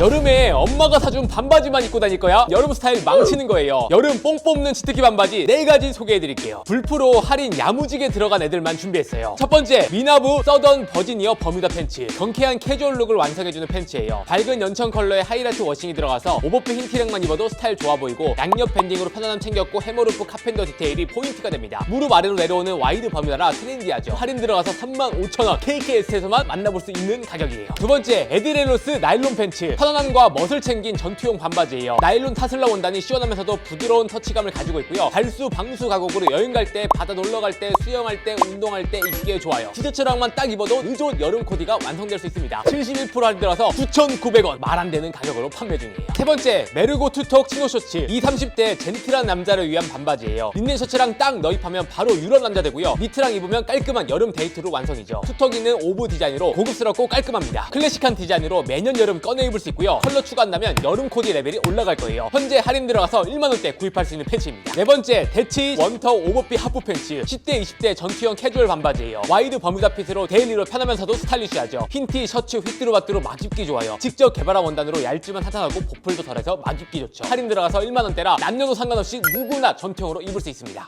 여름에 엄마가 사준 반바지만 입고 다닐 거야? 여름 스타일 망치는 거예요. 여름 뽕 뽑는 치트키 반바지 네가지 소개해드릴게요. 불프로 할인 야무지게 들어간 애들만 준비했어요. 첫 번째, 미나부 서던 버지니어 버뮤다 팬츠. 경쾌한 캐주얼 룩을 완성해주는 팬츠예요. 밝은 연청 컬러의 하이라이트 워싱이 들어가서 오버핏 흰 티랑만 입어도 스타일 좋아 보이고 양옆 밴딩으로 편안함 챙겼고 해머루프 카펜더 디테일이 포인트가 됩니다. 무릎 아래로 내려오는 와이드 버뮤다라 트렌디하죠. 할인 들어가서 35,000원 KKS에서만 만나볼 수 있는 가격이에요. 두 번째, 에디렐로스 나일론 팬츠. 편안함과 멋을 챙긴 전투용 반바지예요. 나일론 타슬라 원단이 시원하면서도 부드러운 터치감을 가지고 있고요. 발수 방수 가곡으로 여행 갈 때, 바다 놀러 갈 때, 수영할 때, 운동할 때 입기에 좋아요. 티셔츠랑만 딱 입어도 느좋은 여름 코디가 완성될 수 있습니다. 71% 할인 들어서 9,900원 말 안 되는 가격으로 판매 중이에요. 세 번째, 메르고 투톡 치노 셔츠. 20, 30대 젠틀한 남자를 위한 반바지예요. 린넨 셔츠랑 딱 너입하면 바로 유럽 남자 되고요. 니트랑 입으면 깔끔한 여름 데이트로 완성이죠. 투톡이는 오브 디자인으로 고급스럽고 깔끔합니다. 클래식한 디자인으로 매년 여름 꺼내 입을 수 있고 요. 컬러 추가한다면 여름 코디 레벨이 올라갈 거예요. 현재 할인 들어가서 1만 원대 구입할 수 있는 팬츠입니다. 네 번째, 대치 원터 오버핏 하프 팬츠. 10대, 20대 전투형 캐주얼 반바지예요. 와이드 버뮤다 핏으로 데일리로 편하면서도 스타일리시하죠. 흰 티, 셔츠, 휘뚜루마뚜루 막 입기 좋아요. 직접 개발한 원단으로 얇지만 탄탄하고 보풀도 덜해서 막 입기 좋죠. 할인 들어가서 1만 원대라 남녀노 상관없이 누구나 전투형으로 입을 수 있습니다.